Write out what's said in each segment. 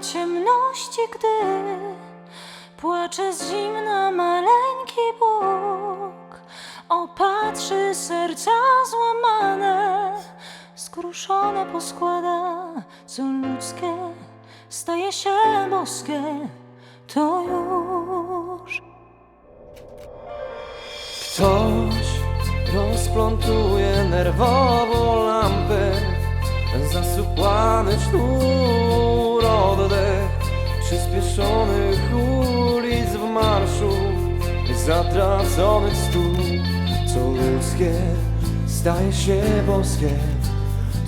ciemności, gdy płacze z zimna maleńki Bóg, opatrzy serca złamane, skruszone poskłada, co ludzkie staje się boskie, to już. Ktoś rozplątuje nerwowo lampę Zasupłany oddech Przyspieszonych ulic w marszu Zatraconych stóp Co ludzkie staje się boskie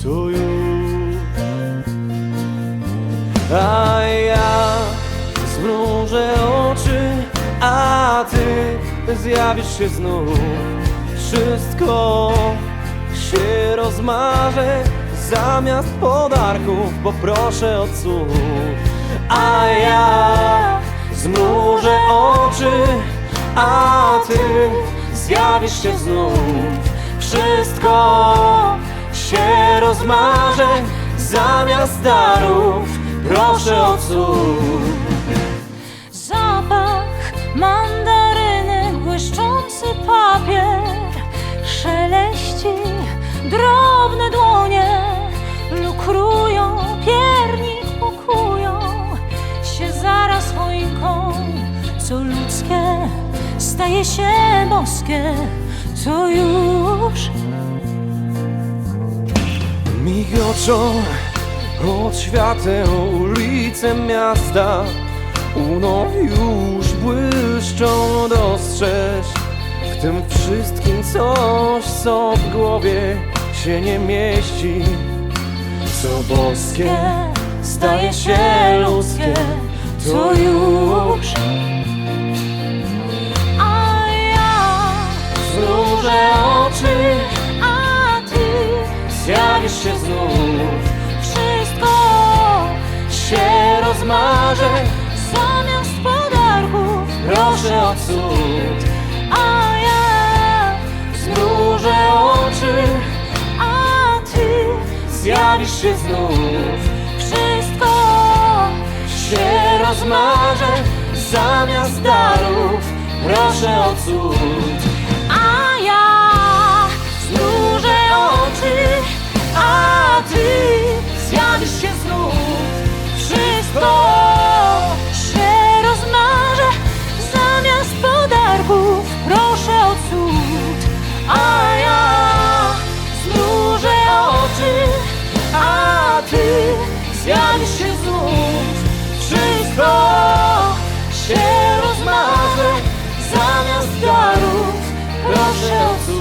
To już A ja zmrużę oczy A ty zjawisz się znów Wszystko się rozmarzy Zamiast podarków poproszę o cud. A A ty zjawisz się znów. Wszystko się rozmarzy Zamiast darów. Proszę o cud. Zapach mandaryny, błyszczący papier Szeleści drobne się boskie To już? Migoczą od świateł ulice miasta Uno już błyszczą dostrzeż. W tym wszystkim coś, co w głowie się nie mieści. Co boskie staje się ludzkie To już Zjawisz się znów. Wszystko się rozmarzę zamiast podarków Proszę o cud. A ja Zmrużę oczy. A ty Zjawisz się znów. Wszystko Się rozmarzę Zamiast darów Proszę o cud cud, a ja znużę oczy, a ty zjawisz się znów. Wszystko się rozmarzy zamiast darów, proszę o cud.